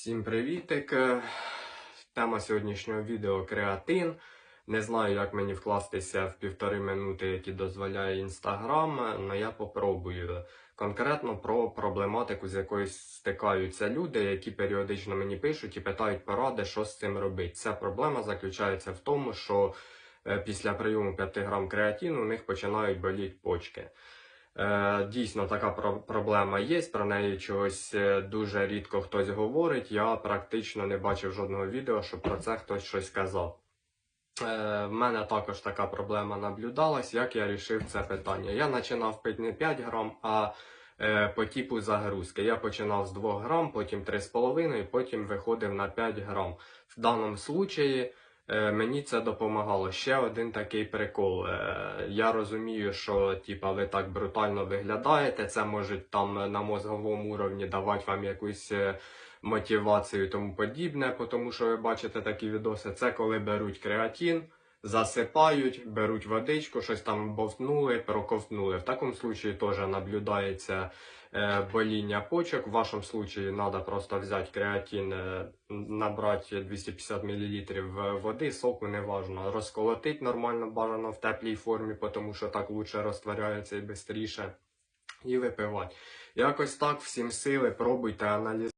Всім привітик! Тема сьогоднішнього відео креатин. Не знаю, як мені вкластися в півтори минути, які дозволяє інстаграм, але я попробую. Конкретно про проблематику, з якою стикаються люди, які періодично мені пишуть і питають поради, що з цим робити. Ця проблема заключається в тому, що е, після прийому 5 грам креатину у них починають боліти почки. Е, Дійсно, така проблема є. Про неї чогось е, дуже рідко хтось говорить. Я практично не бачив жодного відео, щоб про це хтось щось казав. Е, В мене також така проблема наблюдалась. Як я рішив це питання? Я починав пити не 5 грам, а по типу загрузки. Я починав з 2 грам, потім 3,5, потім виходив на 5 грам. В даному случаї Мені це допомагало. Ще один такий прикол. Е, Я розумію, що типа ви так брутально виглядаєте. Це можуть там на мозговому уровні давати вам якусь е, мотивацію і тому подібне, тому що ви бачите такі відоси. Це коли беруть креатин, засипають, беруть водичку, щось там бовтнули, проковтнули. В такому случаї теж наблюдається е, боління почок. В вашому случаї треба просто взяти креатин, е, набрати 250 мл води, соку неважно, розколотити нормально бажано в теплій формі, тому що так лучше розтворяється і швидше. І випивати. Якось так, всім сили, пробуйте, аналізуйте.